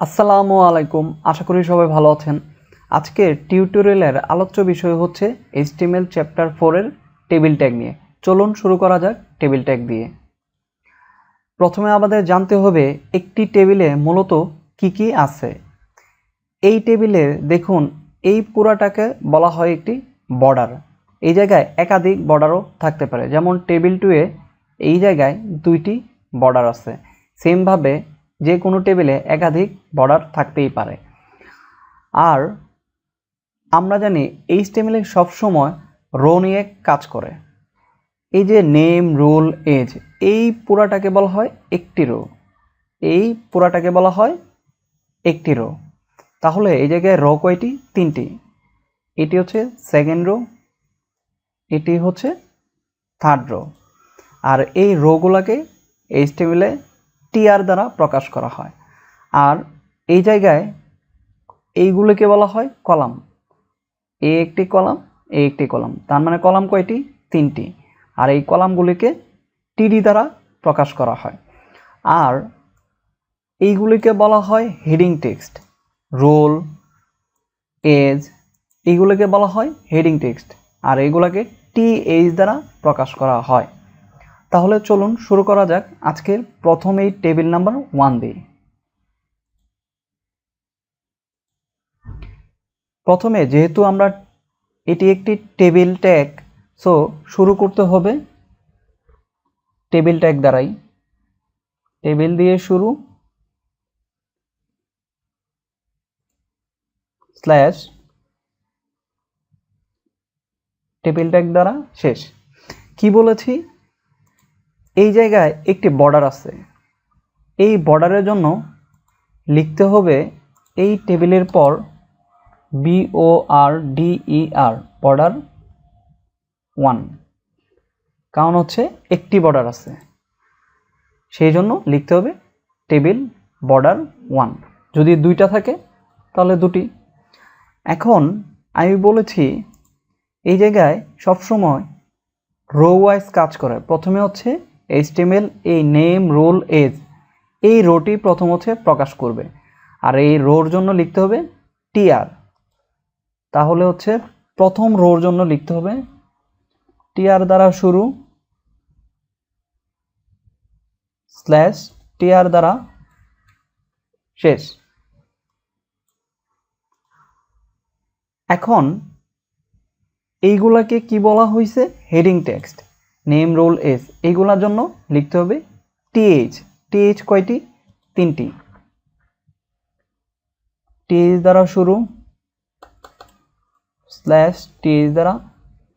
আসসালামু আলাইকুম। আশা করি সবাই ভালো আছেন। আজকের টিউটোরিয়ালের আলোচ্য বিষয় হচ্ছে এইচটিএমএল চ্যাপ্টার ফোরের টেবিল ট্যাগ নিয়ে। চলুন শুরু করা যাক টেবিল ট্যাগ দিয়ে। প্রথমে আমাদের জানতে হবে একটি টেবিলে মূলত কি কি আছে। এই টেবিলে দেখুন, এই পুরাটাকে বলা হয় একটি বর্ডার। এই জায়গায় একাধিক বর্ডারও থাকতে পারে। যেমন টেবিল টুয়ে এই জায়গায় দুইটি বর্ডার আছে। সেমভাবে যে কোনো টেবিলে একাধিক বর্ডার থাকতেই পারে। আর আমরা জানি এই টেবিলে সবসময় রো নিয়ে কাজ করে। এই যে নেম রুল এজ এই পুরাটাকে বলা হয় একটি রো এই পুরাটাকে বলা হয় একটি রো তাহলে এই জায়গায় রো কয়টি? তিনটি। এটি হচ্ছে সেকেন্ড রো এটি হচ্ছে থার্ড রো আর এই রোগুলোকে এই টেবিলে টিআর দ্বারা প্রকাশ করা হয়। আর এই জায়গায় এইগুলোকে বলা হয় কলাম। এ একটি কলাম, এ একটি কলাম। তার মানে কলাম কয়টি? তিনটি। আর এই কলামগুলিকে টিডি দ্বারা প্রকাশ করা হয়। আর এইগুলিকে বলা হয় হেডিং টেক্সট। রোল, এজ, এইগুলোকে বলা হয় হেডিং টেক্সট। আর এইগুলোকে টি এইচ দ্বারা প্রকাশ করা হয়। তাহলে চলুন শুরু করা যাক আজকের প্রথম এই টেবিল নাম্বার ওয়ান দিয়ে। প্রথমে যেহেতু আমরা এটি একটি টেবিল ট্যাগ, সো শুরু করতে হবে টেবিল ট্যাগ দ্বারাই। টেবিল দিয়ে শুরু স্ল্যাশ টেবিল ট্যাগ দ্বারা শেষ। কি বলেছি? এই জায়গায় একটি বর্ডার আছে। এই বর্ডারের জন্য লিখতে হবে এই টেবিলের পর B O R D E R border one কারণ হচ্ছে একটি বর্ডার আছে। সেই জন্য লিখতে হবে টেবিল বর্ডার ওয়ান যদি দুইটা থাকে, তাহলে দুটি। এখন আমি বলেছি এই জায়গায় সবসময় রো ওয়াইজ কাজ করে। প্রথমে হচ্ছে এইচটিএমএল এই নেম রোল এজ এই রোটি প্রথম হচ্ছে প্রকাশ করবে। আর এই রোর জন্য লিখতে হবে টিআর তাহলে হচ্ছে প্রথম রোর জন্য লিখতে হবে টিআর দ্বারা শুরু স্ল্যাশ টিআর দ্বারা শেষ। এখন এইগুলাকে কি বলা হয়েছে heading text name roll age, এইগুলোর জন্য লিখতে হবে টিএইচ টিএইচ কয়টি? তিনটি। টিএইচ দ্বারা শুরু, স্ল্যাশ টিএইচ দ্বারা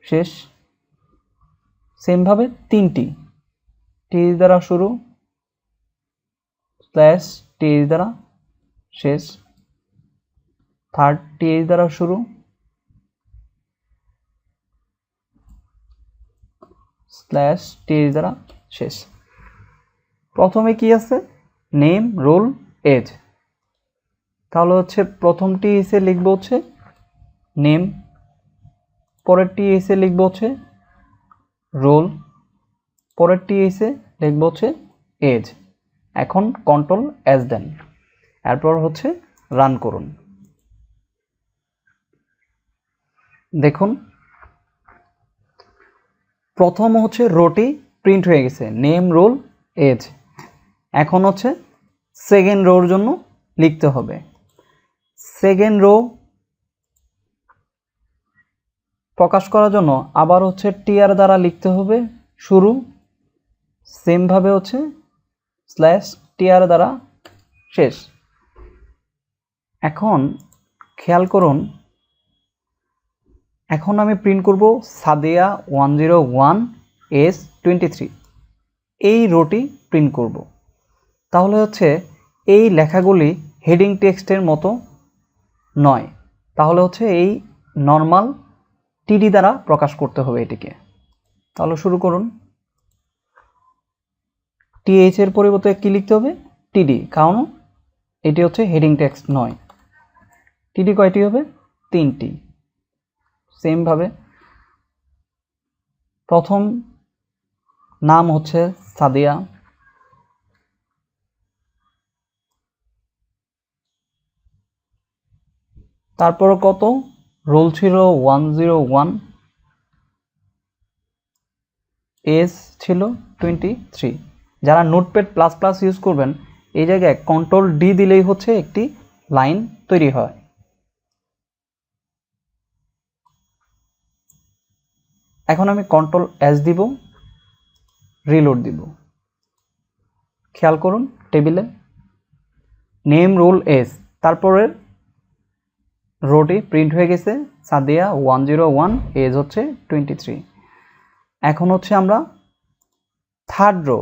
শেষ, সেমভাবে তিনটি। টিএইচ দ্বারা শুরু, স্ল্যাশ টিএইচ দ্বারা শেষ, থার্ড টিএইচ দ্বারা শুরু স্ল্যাশ টিএইচ দ্বারা শেষ। প্রথমে কি আছে? নেম রোল এজ তাহলে হচ্ছে প্রথমটি এসে লিখব হচ্ছে নেম পরেরটি এসে লিখব হচ্ছে রোল পরেরটি এসে লিখব হচ্ছে এজ এখন কন্ট্রোল এস দেন। এরপর হচ্ছে রান করুন। দেখুন প্রথম হচ্ছে রোটি প্রিন্ট হয়ে গেছে। নেম রোল এজ এখন হচ্ছে সেকেন্ড রোর জন্য লিখতে হবে। সেকেন্ড রো প্রকাশ করার জন্য আবার হচ্ছে টিআর দ্বারা লিখতে হবে শুরু। সেমভাবে হচ্ছে স্ল্যাশ টিআর দ্বারা শেষ। এখন খেয়াল করুন এখন আমি প্রিন্ট করব Sadia one zero one age twenty three এই রোটি প্রিন্ট করব। তাহলে হচ্ছে এই লেখাগুলি হেডিং টেক্সটের মতো নয়। তাহলে হচ্ছে এই নর্মাল টিডি দ্বারা প্রকাশ করতে হবে এটিকে। তাহলে শুরু করুন। টিএইচ এর পরিবর্তে কি লিখতে হবে? টিডি কারণ এটি হচ্ছে হেডিং টেক্সট নয়। টিডি কয়টি হবে? তিনটি। সেমভাবে প্রথম নাম হচ্ছে সাদিয়া। তারপর কত? রোল ছিল ওয়ান জিরো ওয়ান। এস ছিল টোয়েন্টি থ্রি। যারা নোটপ্যাড প্লাস প্লাস ইউজ করবেন, এই জায়গায় কন্ট্রোল ডি দিলেই হচ্ছে একটি লাইন তৈরি হয়। এখন আমি কন্ট্রোল এস দিব রিলোড দিব। খেয়াল করুন টেবিলে নেম রোল এস তারপরের রোটি প্রিন্ট হয়ে গেছে, Sadia one zero one age হচ্ছে টোয়েন্টি থ্রি এখন হচ্ছে আমরা third row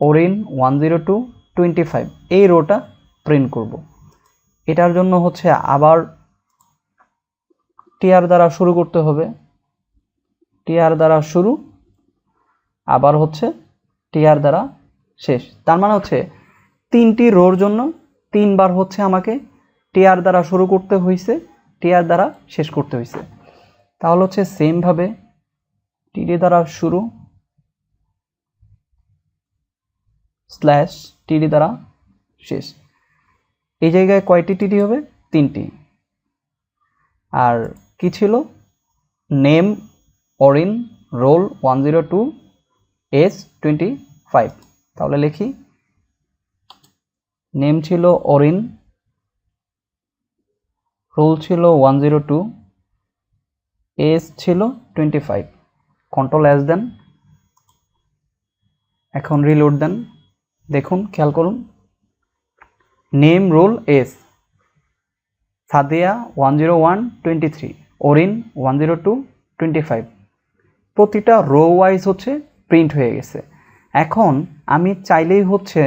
Orin one zero two twenty five এই রোটা প্রিন্ট করব। এটার জন্য হচ্ছে আবার টিআর দ্বারা শুরু করতে হবে। টিআর দ্বারা শুরু, আবার হচ্ছে টিআর দ্বারা শেষ। তার মানে হচ্ছে তিনটি রোর জন্য তিনবার হচ্ছে আমাকে টিআর দ্বারা শুরু করতে হয়েছে টিআর দ্বারা শেষ করতে হয়েছে তাহলে হচ্ছে সেমভাবে টিডি দ্বারা শুরু স্ল্যাশ টিডি দ্বারা শেষ। এই জায়গায় কয়টি টিডি হবে? তিনটি। আর কি ছিল? Name Orin roll one zero two age twenty five. তাহলে লিখি। নেম ছিল অরিন, রোল ছিল ওয়ান জিরো টু, এস ছিল টোয়েন্টি ফাইভ। কন্ট্রোল এস দেন। এখন রিলোড দেন। দেখুন, খেয়াল করুন। Name roll age, Sadia one zero one twenty three Orin one zero two twenty five. প্রতিটা রো ওয়াইজ হচ্ছে প্রিন্ট হয়ে গেছে। এখন আমি চাইলেই হচ্ছে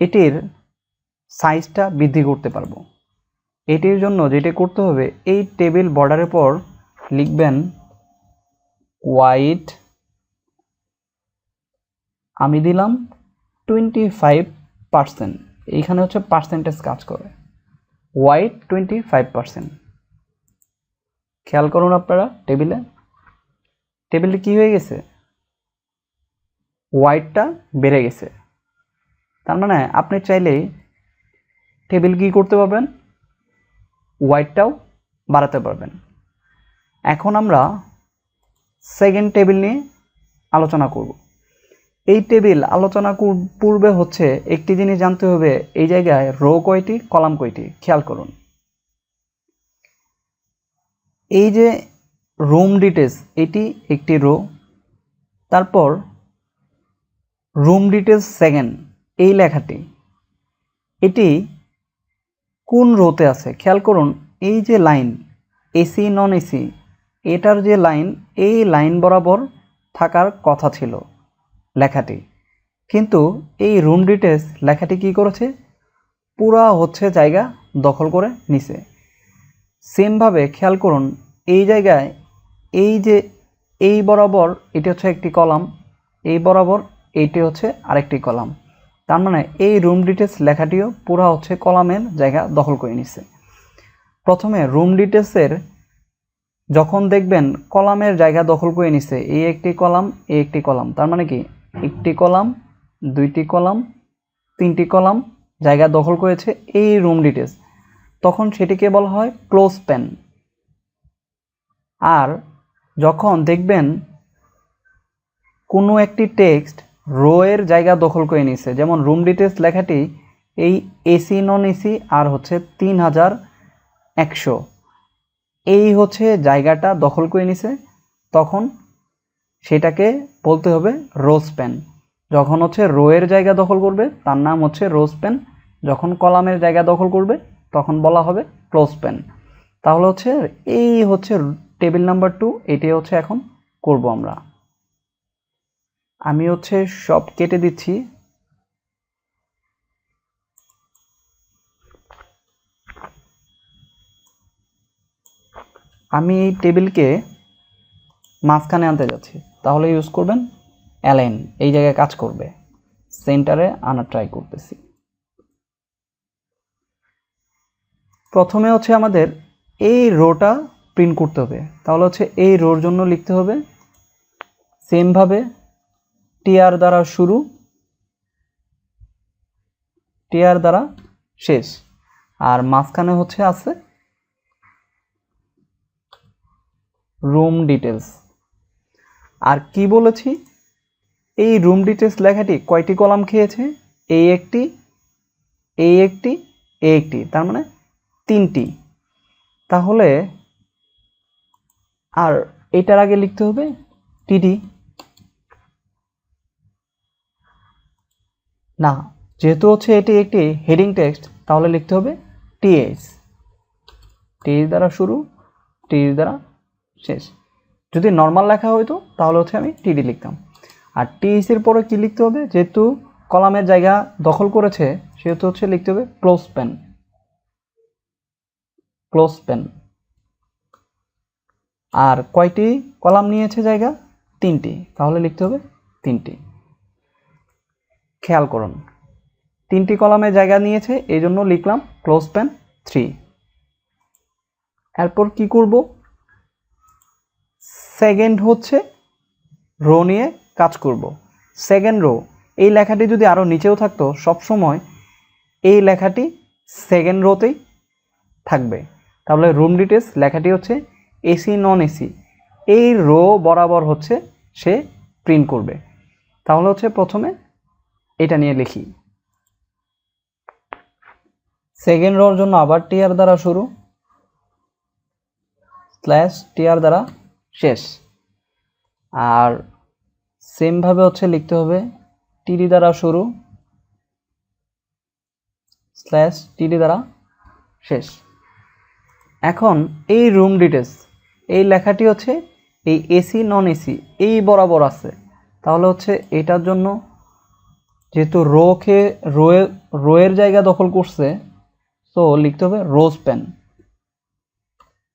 এটির সাইজটা বৃদ্ধি করতে পারব। এটির জন্য যেটি করতে হবে, এই টেবিল বর্ডারের পর লিখবেন ওয়াইট আমি দিলাম টোয়েন্টি ফাইভ পার্সেন্ট এইখানে হচ্ছে পার্সেন্টেজ কাজ করে। ওয়াইট টোয়েন্টি ফাইভ পার্সেন্ট খেয়াল করুন আপনারা টেবিলে। টেবিলে কি হয়ে গেছে? ওয়াইটটা বেড়ে গেছে। তার মানে আপনি চাইলেই টেবিল কি করতে পারবেন? ওয়াইটটাও বাড়াতে পারবেন। এখন আমরা সেকেন্ড টেবিল নিয়ে আলোচনা করব। এই টেবিল আলোচনা পূর্বে হচ্ছে একটি জিনিস জানতে হবে। এই জায়গায় রো কয়টি কলাম কয়টি? খেয়াল করুন। এই যে রুম ডিটেলস এটি একটি রো তারপর রুম ডিটেলস সেকেন্ড এই লেখাটি। এটি কোন রোতে আছে? খেয়াল করুন, এই যে লাইন এসি নন এসি এটার যে লাইন এই লাইন বরাবর থাকার কথা ছিল লেখাটি। কিন্তু এই রুম ডিটেলস লেখাটি কি করেছে? পুরা হচ্ছে জায়গা দখল করে নিছে। সেমভাবে খেয়াল করুন, এই জায়গায় এই যে এই বরাবর এটি হচ্ছে একটি কলাম, এই বরাবর এইটি হচ্ছে আরেকটি কলাম। তার মানে এই রুম ডিটেলস লেখাটিও পুরা হচ্ছে কলামের জায়গা দখল করে নিছে। প্রথমে রুম ডিটেলসের যখন দেখবেন কলামের জায়গা দখল করে নিছে, এই একটি কলাম, এই একটি কলাম। তার মানে কি? একটি কলাম, দুইটি কলাম, তিনটি কলাম জায়গা দখল করেছে এই রুম ডিটেলস তখন সেটিকে বলা হয় ক্লোজ পেন আর যখন দেখবেন কোনো একটি টেক্সট রো এর জায়গা দখল করে নিছে, যেমন রুম ডিটেলস লেখাটি এই এসি নন এসি আর হচ্ছে তিন হাজার একশো। এই হচ্ছে জায়গাটা দখল করে নিছে, তখন সেটাকে বলতে হবে রোজ পেন যখন হচ্ছে রোয়ের জায়গা দখল করবে, তার নাম হচ্ছে রোজ পেন যখন কলামের জায়গা দখল করবে, তখন বলা হবে ক্লোজ পেন তাহলে হচ্ছে এই হচ্ছে টেবিল নাম্বার টু এটি হচ্ছে এখন করব আমরা। আমি হচ্ছে সব কেটে দিচ্ছি। আমি এই টেবিলকে মাঝখানে আনতে যাচ্ছি। তাহলে ইউজ করবেন অ্যালাইন, এই জায়গায় কাজ করবে। সেন্টারে আনার ট্রাই করতেছি। প্রথমে হচ্ছে আমাদের এই রোটা প্রিন্ট করতে হবে। তাহলে হচ্ছে এই রোর জন্য লিখতে হবে সেমভাবে টিআর দ্বারা শুরু টিআর দ্বারা শেষ। আর মাঝখানে হচ্ছে আছে রুম ডিটেলস আর কি বলেছি? এই রুম ডিটেলস লেখাটি কয়টি কলাম খেয়েছে? এই একটি এই একটি এই একটি, তার মানে তিনটি। তাহলে আর এটার আগে লিখতে হবে টিডি না, যেহেতু হচ্ছে এটি একটি হেডিং টেক্সট তাহলে লিখতে হবে টিএস টিএস দ্বারা শুরু টিএস দ্বারা শেষ। যদি নর্মাল লেখা হইতো, তাহলে হচ্ছে আমি টিডি লিখতাম। আর টিএস এর পরে কি লিখতে হবে? যেহেতু কলামের জায়গা দখল করেছে, সেহেতু হচ্ছে লিখতে হবে ক্লোজ পেন ক্লোজ পেন আর কয়টি কলাম নিয়েছে জায়গা? তিনটি। তাহলে লিখতে হবে তিনটি। খেয়াল করুন। তিনটি কলামে জায়গা নিয়েছে এই জন্য লিখলাম ক্লোজ প্যান থ্রি এরপর কি করব? সেকেন্ড হচ্ছে রো নিয়ে কাজ করব। সেকেন্ড রো এই লেখাটি যদি আরও নিচেও থাকতো, সবসময় এই লেখাটি সেকেন্ড রোতেই থাকবে। তাহলে রুম ডিটেলস লেখাটি হচ্ছে এসি, নন এসি, এই রো বরাবর হচ্ছে সে প্রিন্ট করবে। তাহলে হচ্ছে প্রথমে এটা নিয়ে লিখি। সেকেন্ড রোর জন্য আবার টিআর দ্বারা শুরু স্ল্যাশ টিআর দ্বারা শেষ। আর সেমভাবে হচ্ছে লিখতে হবে টিডি দ্বারা শুরু স্ল্যাশ টিডি দ্বারা শেষ। এখন এই রুম ডিটেলস এই লেখাটি হচ্ছে এই এসি নন এসি এই বরাবর আছে। তাহলে হচ্ছে এটার জন্য যেহেতু রো খে রোয়ে রোয়ের জায়গা দখল করছে, তো লিখতে হবে রোজ পেন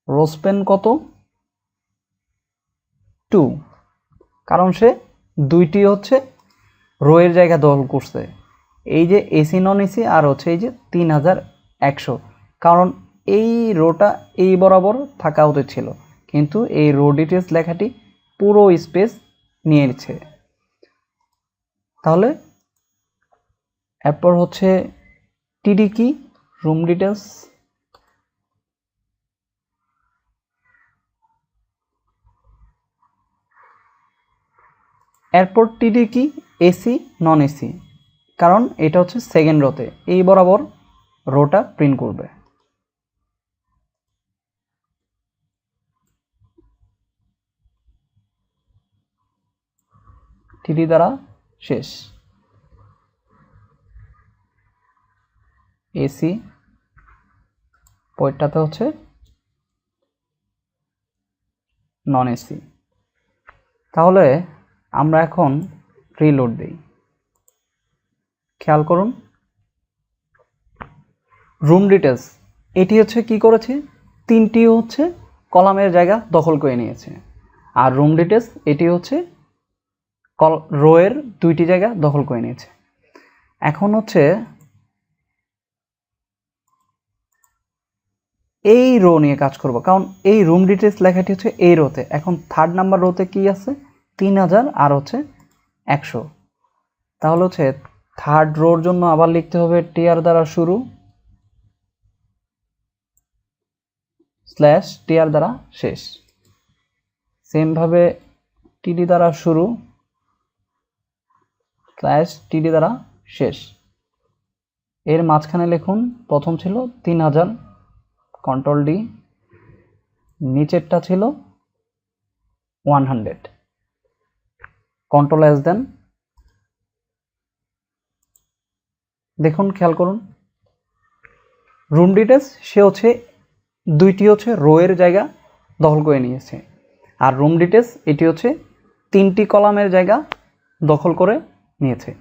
রোজ পেন কত? টু কারণ সে দুইটি হচ্ছে রোয়ের জায়গা দখল করছে। এই যে এসি নন এসি আর হচ্ছে এই যে তিন হাজার একশো। কারণ এই রোটা এই বরাবর থাকা উচিত ছিল। কিন্তু এই রো ডিটেলস লেখাটি পুরো স্পেস নিয়েছে তাহলে এরপর হচ্ছে টিডি কি? রুম ডিটেলস এরপর টিডি কি? এসি নন এসি কারণ এটা হচ্ছে সেকেন্ড রোতে এই বরাবর রোটা প্রিন্ট করবে। টিডি দ্বারা শেষ। এসি পয়েরটাতে হচ্ছে নন এসি তাহলে আমরা এখন রিলোড দিই। খেয়াল করুন। রুম ডিটেলস এটি হচ্ছে কি করেছে? তিনটি হচ্ছে কলামের জায়গা দখল করে নিয়েছে। আর রুম ডিটেলস এটি হচ্ছে কল, রোয়ের দুইটি জায়গা দখল করে নিয়েছে। এখন হচ্ছে এই রো নিয়ে কাজ করব। কারণ এই রুম ডিটেলস লেখাটি হচ্ছে এই রোতে। এখন থার্ড নাম্বার রোতে কি আছে? তিন হাজার আর হচ্ছে একশো। তাহলে হচ্ছে থার্ড রোর জন্য আবার লিখতে হবে টিআর দ্বারা শুরু স্ল্যাশ টিআর দ্বারা শেষ। সেমভাবে টিডি দ্বারা শুরু স্ল্যাশ টিডি দ্বারা শেষ। এর মাঝখানে লিখুন, প্রথম ছিল তিন হাজার কন্ট্রোল ডি নিচেরটা ছিল ওয়ান হান্ড্রেড কন্ট্রোল এস দেন দেখুন, খেয়াল করুন। রুম ডিটেলস সে হচ্ছে, দুইটি হচ্ছে রোয়ের জায়গা দখল করে নিয়েছে। আর রুম ডিটেলস এটি হচ্ছে তিনটি কলামের জায়গা দখল করে নিয়েছে।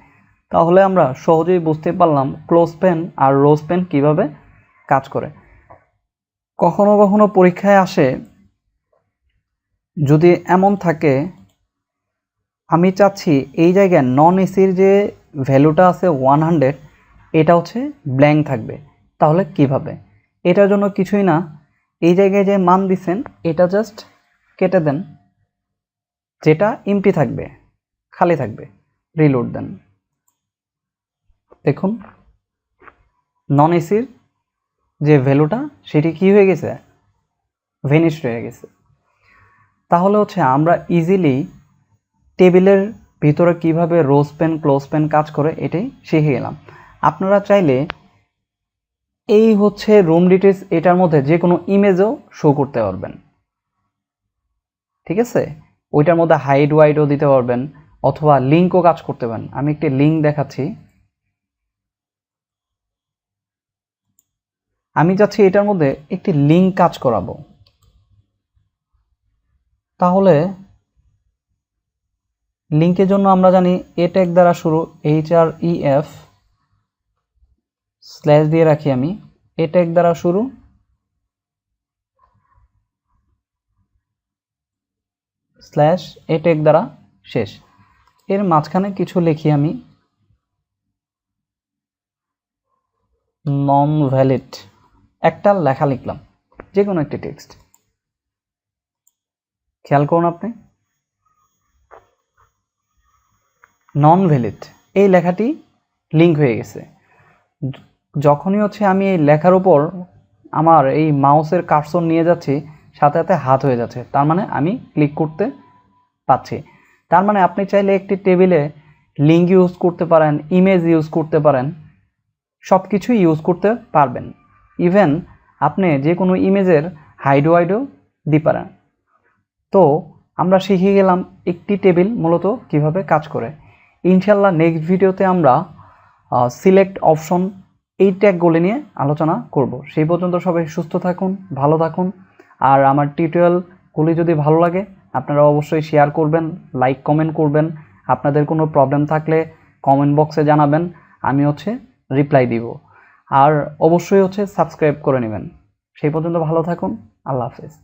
তাহলে আমরা সহজেই বুঝতে পারলাম ক্লোজ পেন আর রোজ পেন কীভাবে কাজ করে। কখনো কখনো পরীক্ষায় আসে, যদি এমন থাকে, আমি চাচ্ছি এই জায়গায় নন এসির যে ভ্যালুটা আছে ওয়ান হান্ড্রেড এটা হচ্ছে ব্ল্যাঙ্ক থাকবে। তাহলে কীভাবে? এটার জন্য কিছুই না। এই জায়গায় যে মান দিচ্ছেন এটা জাস্ট কেটে দেন। যেটা এমটি থাকবে, খালি থাকবে। রিলোড দেন। দেখুন নন এসির যে ভ্যালুটা সেটি কি হয়ে গেছে? ভেনিস্ট হয়ে গেছে। তাহলে হচ্ছে আমরা ইজিলি টেবিলের ভিতরে কীভাবে রোজ পেন ক্লোজ পেন কাজ করে, এটাই শিখে গেলাম আপনারা চাইলে এই হচ্ছে রুম ডিটেলস এটার মধ্যে যে কোনো ইমেজও শো করতে পারবেন। ঠিক আছে? ওইটার মধ্যে হাইড ওয়াইডও দিতে পারবেন। অথবা লিঙ্কও কাজ করতে পারেন। আমি একটি লিঙ্ক দেখাচ্ছি। আমি চাচ্ছি এটার মধ্যে একটি লিঙ্ক কাজ করাবো। তাহলে লিঙ্কের জন্য আমরা জানি এ ট্যাগ দ্বারা শুরু H R E F slash দিয়ে রাখি আমি। এ ট্যাগ দ্বারা শুরু স্ল্যাশ এ ট্যাগ দ্বারা শেষ। এর মাঝখানে কিছু লিখি আমি। নন ভ্যালিড একটা লেখা লিখলাম যে কোনো একটি টেক্সট খেয়াল করুন আপনি। নন ভ্যালিড এই লেখাটি লিঙ্ক হয়ে গেছে। যখনই হচ্ছে আমি এই লেখার উপর আমার এই মাউসের কার্সর নিয়ে যাচ্ছি, সাথে সাথে হাত হয়ে যাচ্ছে, তার মানে আমি ক্লিক করতে পাচ্ছি তার মানে আপনি চাইলে একটি টেবিলে লিঙ্ক ইউজ করতে পারেন, ইমেজ ইউজ করতে পারেন সব কিছুই ইউজ করতে পারবেন। ইভেন আপনি যে কোনো ইমেজের হাইড ওয়াইডও দিতে পারেন। তো আমরা শিখে গেলাম একটি টেবিল মূলত কীভাবে কাজ করে। ইনশাল্লাহ নেক্সট ভিডিওতে আমরা সিলেক্ট অপশন এই ট্যাগগুলি নিয়ে আলোচনা করব। সেই পর্যন্ত সবাই সুস্থ থাকুন, ভালো থাকুন। আর আমার টিউটোরিয়ালগুলি যদি ভালো লাগে, আপনারা অবশ্যই শেয়ার করবেন লাইক কমেন্ট করবেন। আপনাদের কোনো প্রবলেম থাকলে কমেন্ট বক্সে জানাবেন, আমি হচ্ছে রিপ্লাই দিব। আর অবশ্যই হচ্ছে সাবস্ক্রাইব করে নেবেন। সেই পর্যন্ত ভালো থাকুন, আল্লাহ হাফেজ।